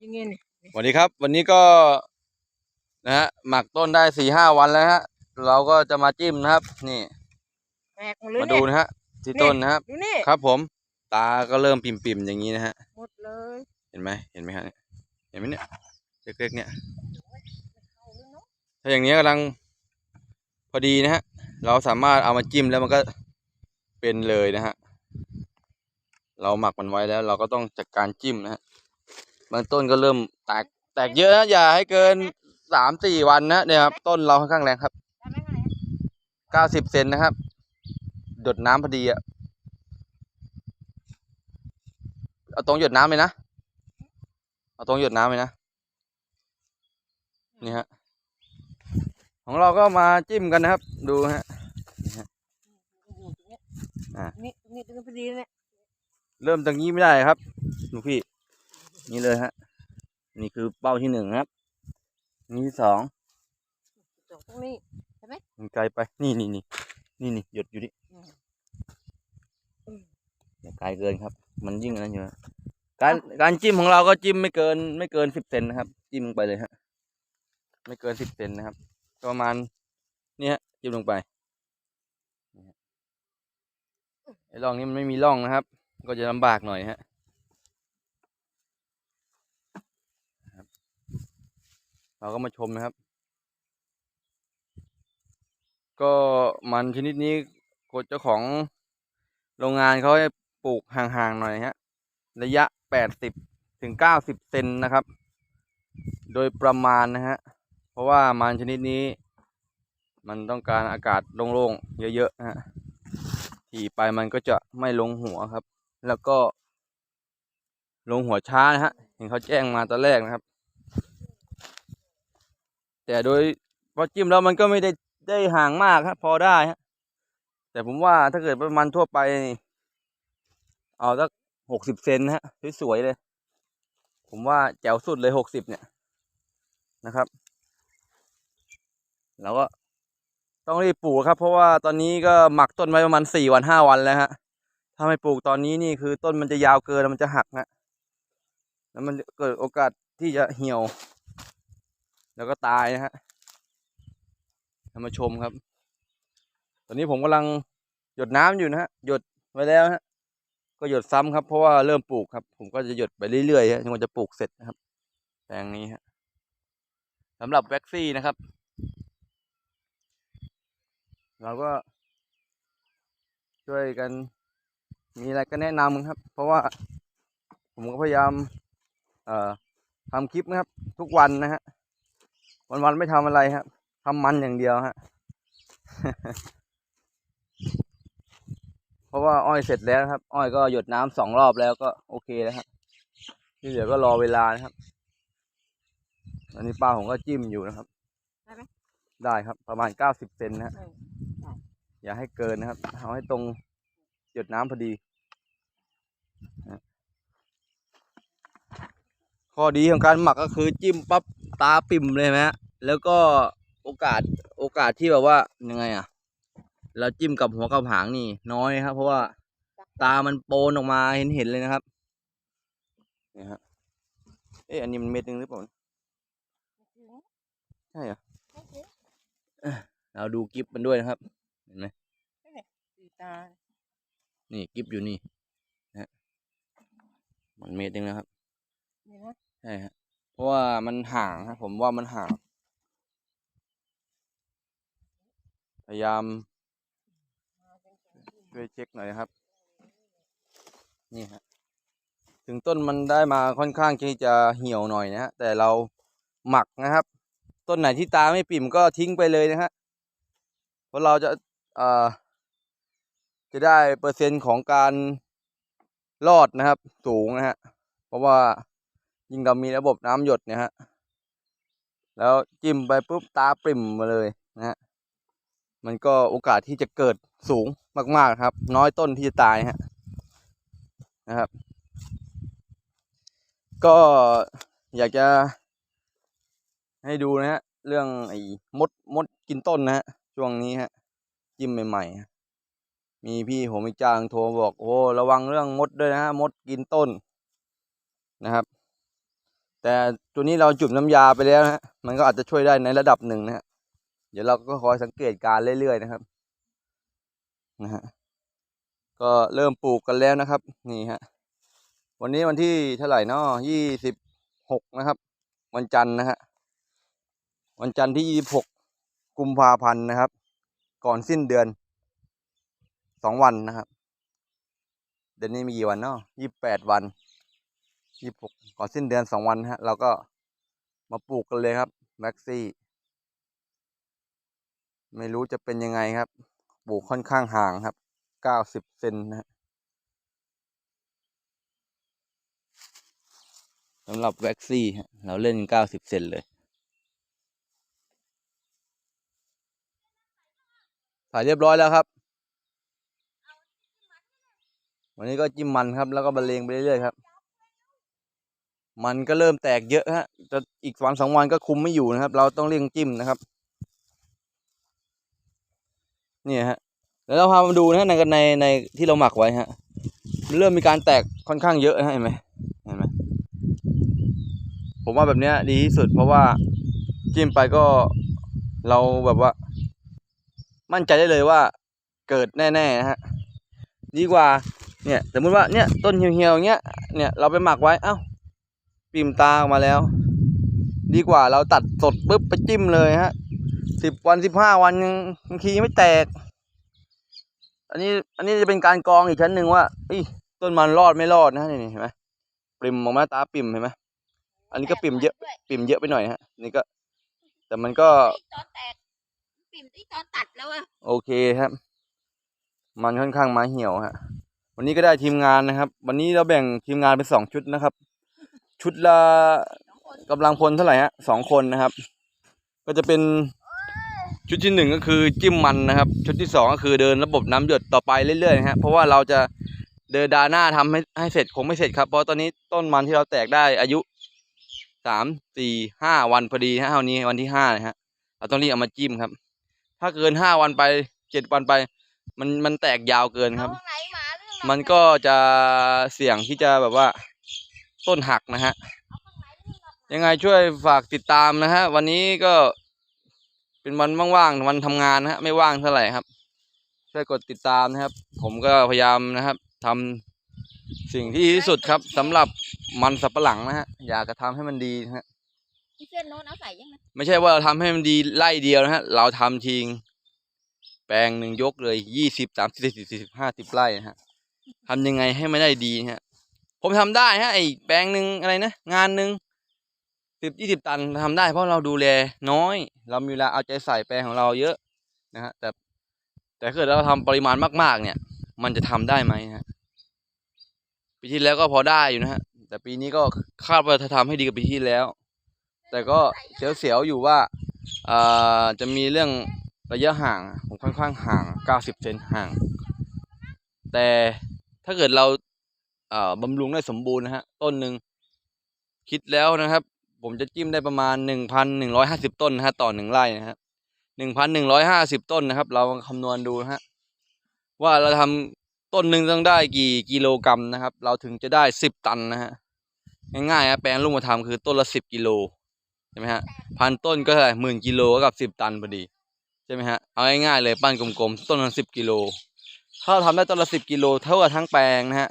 อย่างเงี้ยนี่สวัสดีครับ วันนี้ก็นะฮะหมักต้นได้สี่ห้าวันแล้วฮะ เราก็จะมาจิ้มนะครับ นี่ แตกหมดเลยมาเนี่ดูยนะฮะ ที่ต้นนะครับ ดูนี่ครับผม ตาก็เริ่มปิ่มๆอย่างนี้นะฮะ หมดเลยเห็นไหมเห็นไหมฮะเนี่ยเห็นไหมเนี่ยเล็กๆเนี่ยเอาเลยเนาะถ้าอย่างนี้กำลังพอดีนะฮะ เราสามารถเอามาจิ้มแล้วมันก็เป็นเลยนะฮะ เราหมักมันไว้แล้ว เราก็ต้องจัดการจิ้มนะฮะ บางต้นก็เริ่มแตกแตกเยอะนะอย่าให้เกินสามสี่วันนะเนี่ยครับต้นเราค่อนข้างแรงครับได้ไหมไงเก้าสิบเซนนะครับ หยดน้ำพอดีอะเอาตรงหยดน้ำเลยนะเอาตรงหยดน้ำเลยนะนี่ฮะของเราก็มาจิ้มกันนะครับ ดูฮะอยู่ตรงเนี้ยอะนี่ตรงนี้ตรงนี้พอดีเนี่ยเริ่มตรงนี้ไม่ได้ครับลูกพี่ นี่เลยฮะ นี่คือเป้าที่หนึ่งครับ นี่ที่สองจบตรงนี้มันไกลไป นี่นี่นี่นี่นี่หยดอยู่นี่อืมอย่าไกลเกินครับ มันยิ่งอันนั้นอยู่นะการการจิ้มของเราก็จิ้มไม่เกิน ไม่เกินสิบเซนนะครับ จิ้มลงไปเลยฮะ ไม่เกินสิบเซนนะครับก็ประมาณนี่ฮะจิ้มลงไปนี่ฮะไอ้ร่องนี้มันไม่มีร่องนะครับ ก็จะลำบากหน่อยฮะครับ เราก็มาชมนะครับ ก็มันชนิดนี้กฎเจ้าของโรงงานเขาให้ปลูกห่างๆหน่อยฮะ ระยะแปดสิบถึงเก้าสิบเซนนะครับ โดยประมาณนะฮะ เพราะว่ามันชนิดนี้ มันต้องการอากาศโล่งๆเยอะๆนะฮะถี่ไปมันก็จะไม่ลงหัวครับ แล้วก็ลงหัวช้านะฮะ เห็นเขาแจ้งมาตอนแรกนะครับ แต่โดยพอจิ้มแล้วมันก็ไม่ได้ได้ห่างมากครับพอได้ฮะแต่ผมว่าถ้าเกิดประมาณทั่วไปนี่เอาสักหกสิบเซนนะฮะสวยๆเลย ผมว่าแจ๋วสุดเลยหกสิบเนี่ยนะครับเราก็ต้องรีบปลูกครับ เพราะว่าตอนนี้ก็หมักต้นไว้ประมาณสี่วันห้าวันแล้วฮะถ้าไม่ปลูกตอนนี้นี่คือต้นมันจะยาวเกินแล้วมันจะหักนะแล้วมันเกิดโอกาสที่จะเหี่ยว แล้วก็ตายนะฮะท่านมาชมครับ ตอนนี้ผมกำลังหยดน้ำอยู่นะฮะ หยดไว้แล้วฮะ ก็หยดซ้ำครับ เพราะว่าเริ่มปลูกครับ ผมก็จะหยดไปเรื่อยๆฮะจนกว่าจะปลูกเสร็จนะครับ แปลงนี้ฮะสำหรับแว็กซี่นะครับ เราก็ ช่วยกัน มีอะไรก็แนะนำครับ เพราะว่าผมก็พยายาม เอ่อทำคลิปนะครับ ทุกวันนะฮะ วันๆไม่ทำอะไรครับทำมันอย่างเดียวฮะเพราะว่าอ้อยเสร็จแล้วนะครับ อ้อยก็หยดน้ำสองรอบแล้วก็โอเคแล้วครับที่เหลือก็รอเวลานะครับ อันนี้ป้าผมก็จิ้มอยู่นะครับ ได้ไหมได้ครับ ประมาณเก้าสิบเซนนะฮะเอออย่าให้เกินนะครับเอาให้ตรงหยดน้ำพอดีนะ ข้อดีของการหมักก็คือจิ้มปั๊บตาปิ่มเลยไหมฮะแล้วก็โอกาสโอกาสที่แบบว่ายังไงอะ เราจิ้มกับหัวกับหางนี่น้อยครับ เพราะว่าตามันโปนออกมาเห็นเห็นเลยนะครับเนี่ยฮะเอ๊ะอันนี้มันเม็ดนึงหรือเปล่าใช่เหรอเราดูกิฟมันด้วยนะครับ เห็นไหมสีตานี่กิฟอยู่นี่นะฮะมันเม็ดนึงนะครับนี่นะ ใช่ฮะเพราะว่ามันห่างครับผมว่ามันห่าง พยายามช่วยเช็คหน่อยครับ นี่ฮะถึงต้นมันได้มาค่อนข้างที่จะเหี่ยวหน่อยนะฮะแต่เราหมักนะครับ ต้นไหนที่ตาไม่ปิ่มก็ทิ้งไปเลยนะฮะเพราะเราจะเอ่อจะได้เปอร์เซ็นต์ของการรอดนะครับ สูงนะฮะเพราะว่า ยิ่งเรามีระบบน้ำหยดเนี่ยฮะ แล้วจิ้มไปปุ๊บตาปริ่มมาเลยนะฮะ มันก็โอกาสที่จะเกิดสูงมากๆครับ น้อยต้นที่จะตายฮะนะครับ ก็อยากจะให้ดูนะฮะ เรื่องไอ้มดมดกินต้นนะฮะ ช่วงนี้ฮะ จิ้มใหม่ๆมีพี่ผมอีกจางโทรบอกโอ้ระวังเรื่องมดด้วยนะฮะมดกินต้น แต่ตัวนี้เราจุ่มน้ำยาไปแล้วนะมันก็อาจจะช่วยได้ในระดับหนึ่งนะฮะเดี๋ยวเราก็คอยสังเกตการณ์เรื่อยๆนะครับนะฮะก็เริ่มปลูกกันแล้วนะครับ นี่ฮะวันนี้วันที่เท่าไหร่นาะยี่สิบหกนะครับ วันจันทร์นะฮะวันจันทร์ที่ยี่สิบหกกุมภาพันธ์นะครับ ก่อนสิ้นเดือนสองวันนะครับ เดือนนี้มีกี่วันเนาะยี่สิบแปดวัน ยี่สิบหกก่อนสิ้นเดือนสองวันฮะ เราก็มาปลูกกันเลยครับแม็กซี่ ไม่รู้จะเป็นยังไงครับ ปลูกค่อนข้างห่างครับเก้าสิบเซนนะสำหรับแว็กซี่ เราเล่นเก้าสิบเซนเลยถ่ายเรียบร้อยแล้วครับ วันนี้ก็จิ้มมันครับ แล้วก็บรรเลงไปเรื่อยๆครับ มันก็เริ่มแตกเยอะฮะจะอีกวันสองวันก็คุมไม่อยู่นะครับ เราต้องเร่งจิ้มนะครับนี่ฮะแล้วเราพามาดูนะฮะในในในที่เราหมักไว้ฮะเริ่มมีการแตกค่อนข้างเยอะนะฮะเห็นไหมเห็นไหมผมว่าแบบเนี้ยดีที่สุดเพราะว่าจิ้มไปก็เราแบบว่า มั่นใจได้เลยว่าเกิดแน่ๆนะฮะดีกว่าเนี่ยสมมติว่าเนี่ยต้นเหี่ยวๆเงี้ยเนี่ยเราไปหมักไว้เอ้า ปิ่มตาออกมาแล้ว ดีกว่าเราตัดสดปุ๊บไปจิ้มเลยฮะสิบวันสิบห้าวันยังบางทียังไม่แตก อันนี้อันนี้จะเป็นการกรองอีกชั้นหนึ่งว่าอีต้นมันรอดไม่รอดนะนี่เห็นไหมปิ่มออกมาตาปิ่มเห็นไหมอันนี้ก็ปิ่มเยอะปิ่มเยอะไปหน่อยฮะนี่ก็ แต่มันก็ตอนแตกปิ่มที่ตอนตัดแล้วอะโอเคครับ มันค่อนข้างมาเหี่ยวฮะวันนี้ก็ได้ทีมงานนะครับ วันนี้เราแบ่งทีมงานเป็นสองชุดนะครับ ชุดละสองคนกำลังพลเท่าไหร่ฮะสองคนนะครับ ก็จะเป็นชุดที่หนึ่งก็คือจิ้มมันนะครับ ชุดที่สองก็คือเดินระบบน้ำหยดต่อไปเรื่อยๆนะฮะเพราะว่าเราจะเดินดาหน้าทำให้ให้เสร็จคงไม่เสร็จครับเพราะตอนนี้ต้นมันที่เราแตกได้อายุสามสี่ห้าวันพอดีฮะวันนี้วันที่ห้านะฮะเราต้องรีบเอามาจิ้มครับ ถ้าเกินห้าวันไปเจ็ดวันไป มันมันแตกยาวเกินครับเอาข้างไหนมาเรื่องมันก็จะเสี่ยงที่จะแบบว่า ต้นหักนะฮะ ยังไงช่วยฝากติดตามนะฮะ วันนี้ก็เป็นวันว่างๆวันทำงานนะฮะ ไม่ว่างเท่าไหร่ครับ ช่วยกดติดตามนะครับ ผมก็พยายามนะครับทำสิ่งที่ดีที่สุดครับสำหรับมันสับปะหลังนะฮะ อยากจะทำให้มันดีนะฮะเส้นโน้นเอาใส่ยังไงไม่ใช่ว่าเราทำให้มันดีไล่เดียวนะฮะ เราทำทิ้งแปลงหนึ่งยกเลยยี่สิบสามสิบสี่สิบห้าสิบไร่นะฮะทำยังไงให้ไมันได้ดีนะฮะ ผมทำได้ฮะไอ้แปลงหนึ่งอะไรนะงานหนึ่งสิบยี่สิบตันทำได้ เพราะเราดูแลน้อย เรามีเวลาเอาใจใส่แปลงของเราเยอะนะฮะแต่แต่ถ้าเกิดเราทำปริมาณมากๆ เนี่ย มันจะทำได้ไหมฮะปีที่แล้วก็พอได้อยู่นะฮะ แต่ปีนี้ก็คาดว่าจะทำให้ดีกว่าปีที่แล้ว แต่ก็เสียวๆอยู่ว่าอ่าจะมีเรื่องระยะห่างผมค่อนข้างห่าง 90 เซนห่าง แต่ถ้าเกิดเรา บำรุงได้สมบูรณ์นะฮะต้นหนึ่งคิดแล้วนะครับ ผมจะจิ้มได้ประมาณ1,150ต้นนะฮะต่อหนึ่งไร่นะฮะ1,150ต้นนะครับ เราคำนวณดูนะฮะว่าเราทำต้นหนึ่งต้องได้กี่กิโลกรัมนะครับ เราถึงจะได้10ตันนะฮะง่ายๆฮะแปลงลูกมาทำคือต้นละ10กิโลใช่ไหมฮะพันต้นก็เท่าไหร่หมื่นกิโลก็กับสิบตันพอดีใช่ไหมฮะเอาง่ายๆเลยปั้นกลมๆต้นละสิบกิโลถ้าเราทำได้ต้นละสิบกิโลเท่ากับทั้งแปลงนะฮะ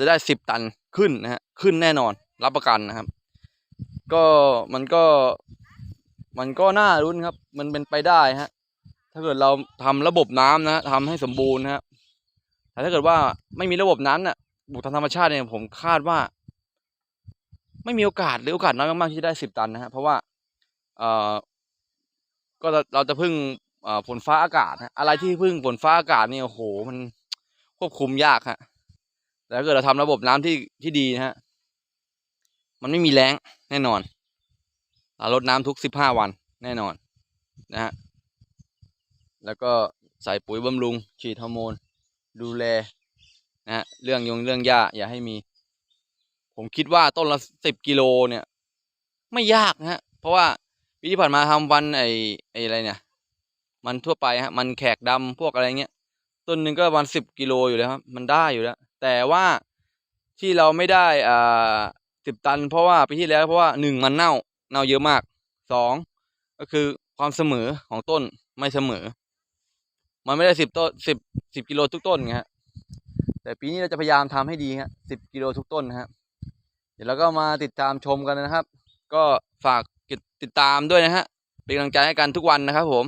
จะได้สิบตันขึ้นนะฮะขึ้นแน่นอนรับประกันนะครับ ก็มันก็ มันก็น่ารุ้นครับ มันเป็นไปได้ฮะ ถ้าเกิดเราทำระบบน้ำนะฮะทำให้สมบูรณ์นะฮะแต่ถ้าเกิดว่าไม่มีระบบนั้นน่ะบุกทางธรรมชาติเนี่ยผมคาดว่า ไม่มีโอกาสหรือโอกาสน้อยมากๆที่จะได้สิบตันนะฮะเพราะว่าเอ่อก็เราจะพึ่งฝนฟ้าอากาศฮะอะไรที่พึ่งฝนฟ้าอากาศเนี่ยโอ้โหมันควบคุมยากฮะ แต่ถ้าเกิดเราทำระบบน้ำที่ที่ดีนะฮะ มันไม่มีแล้งแน่นอนเราลดน้ำทุกสิบห้าวันแน่นอนนะฮะ แล้วก็ใส่ปุ๋ยบำรุง ฉีดฮอร์โมน ดูแลนะฮะเรื่องยงเรื่องหญ้าอย่าให้มี ผมคิดว่าต้นละสิบกิโลเนี่ย ไม่ยากนะฮะ เพราะว่าปีที่ผ่านมาทำวันไอ้ไอ้อะไรเนี่ย มันทั่วไปฮะ มันแขกดำพวกอะไรเงี้ย ต้นหนึ่งก็ประมาณสิบกิโลอยู่แล้วครับ มันได้อยู่แล้ว แต่ว่าที่เราไม่ได้อ่าสิบตัน เพราะว่าปีที่แล้วเพราะว่าหนึ่งมันเน่าเน่าเยอะมากสองก็คือความเสมอของต้นไม่เสมอ มันไม่ได้สิบต้นสิบสิบกิโลทุกต้นไงฮะแต่ปีนี้เราจะพยายามทำให้ดีฮะสิบกิโลทุกต้นนะฮะเดี๋ยวเราก็มาติดตามชมกันนะครับ ก็ฝากติดติดตามด้วยนะฮะเป็นกำลังใจให้กันทุกวันนะครับผม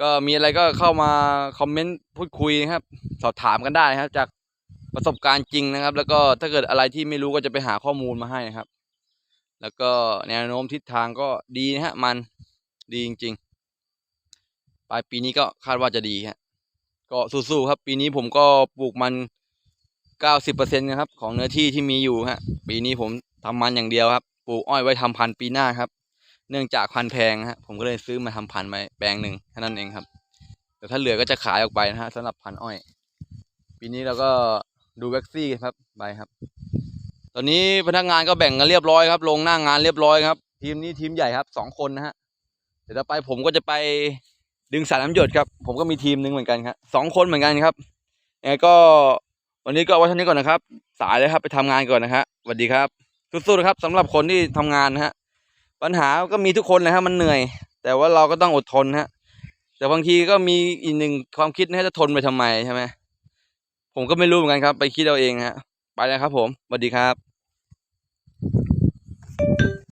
ก็มีอะไรก็เข้ามาคอมเมนต์พูดคุยนะครับ สอบถามกันได้นะครับ จาก ประสบการณ์จริงนะครับ แล้วก็ถ้าเกิดอะไรที่ไม่รู้ก็จะไปหาข้อมูลมาให้นะครับ แล้วก็แนวโน้มทิศทางก็ดีนะฮะมันดีจริง ๆ ปลายปีนี้ก็คาดว่าจะดีฮะก็สู้ๆครับ ปีนี้ผมก็ปลูกมันเก้าสิบเปอร์เซ็นต์นะครับ ของเนื้อที่ที่มีอยู่ฮะปีนี้ผมทำมันอย่างเดียวครับ ปลูกอ้อยไว้ทำพันธุ์ปีหน้าครับ เนื่องจากพันธุ์แพงฮะผมก็เลยซื้อมาทำพันธุ์ไว้แปลงหนึ่งแค่นั้นเองครับแต่ถ้าเหลือก็จะขายออกไปนะฮะสำหรับพันธุ์อ้อย ปีนี้เราก็ ดูแว็กซี่ครับไปครับ ตอนนี้พนักงานก็แบ่งกันเรียบร้อยครับ ลงหน้างานเรียบร้อยครับ ทีมนี้ทีมใหญ่ครับสองคนนะฮะเดี๋ยวต่อไปผมก็จะไปดึงสายน้ำหยดครับ ผมก็มีทีมหนึ่งเหมือนกันครับสองคนเหมือนกันครับยังไงก็วันนี้ก็เอาไว้เท่านี้ก่อนนะครับ สายเลยครับไปทำงานก่อนนะฮะสวัสดีครับสู้ๆนะครับสำหรับคนที่ทำงานนะฮะปัญหาก็มีทุกคนนะฮะมันเหนื่อย แต่ว่าเราก็ต้องอดทนฮะแต่บางทีก็มีอีกหนึ่งความคิดนะฮะจะทนไปทำไมใช่ไหม ผมก็ไม่รู้เหมือนกันครับ ไปคิดเอาเองฮะ ไปแล้วครับผมสวัสดีครับ